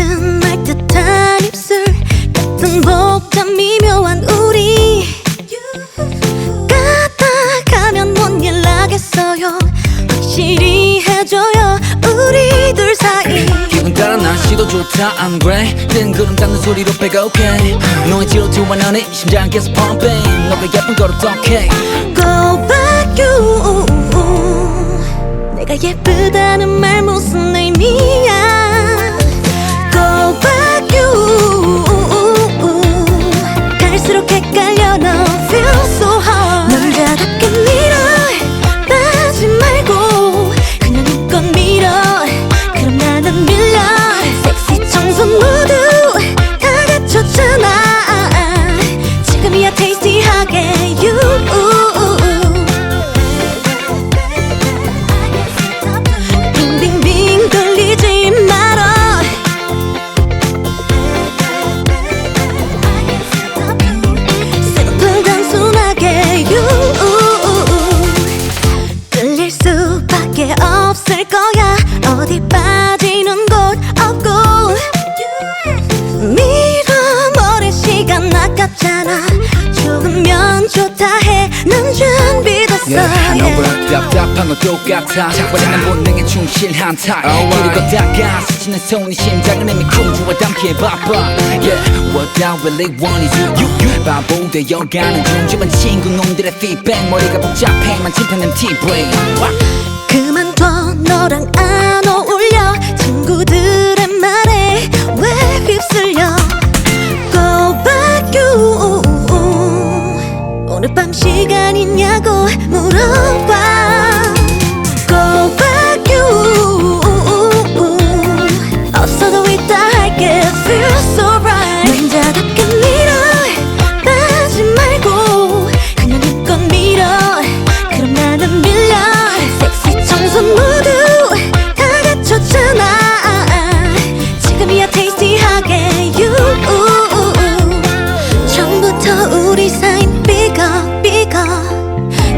같은 말 뜻한 입술 같은 복잡 미묘한 우리. 까딱하면 못 연락했어요? 확실히 해줘요 우리 둘 사이. 기분 따라 날씨도 좋다 안 그래 뜬구름 닦는 소리로 배가 오케 너의 지루지와 나의 심장 계속 펌핑 너가 예쁜 걸 어떡해 Go back you 내가 예쁘다. 답답한 건 똑같아. 자꾸는 본능에 충실한 타입 그리고 다가 스치는 손이 심장을 내미 쿵주와 담기에 바빠. Yeah, what I really want is you, you, you. 바보 되어가는 중 주변 친구 놈들의 feedback. 머리가 복잡해 만침판은 T-brain 그만둬 너랑 안 어울려. 친구들의 말에 왜 휩쓸려? Go back you. 오늘 밤 시간 있냐고 물어봐 우리 사인 삐걱 삐걱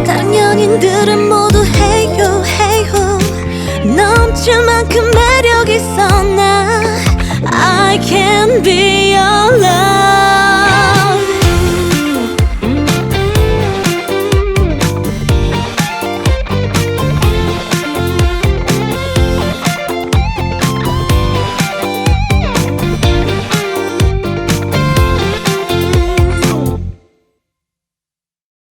다른 연인들은 모두 해요 해요 넘칠 만큼 매력 있어 나? I can be your love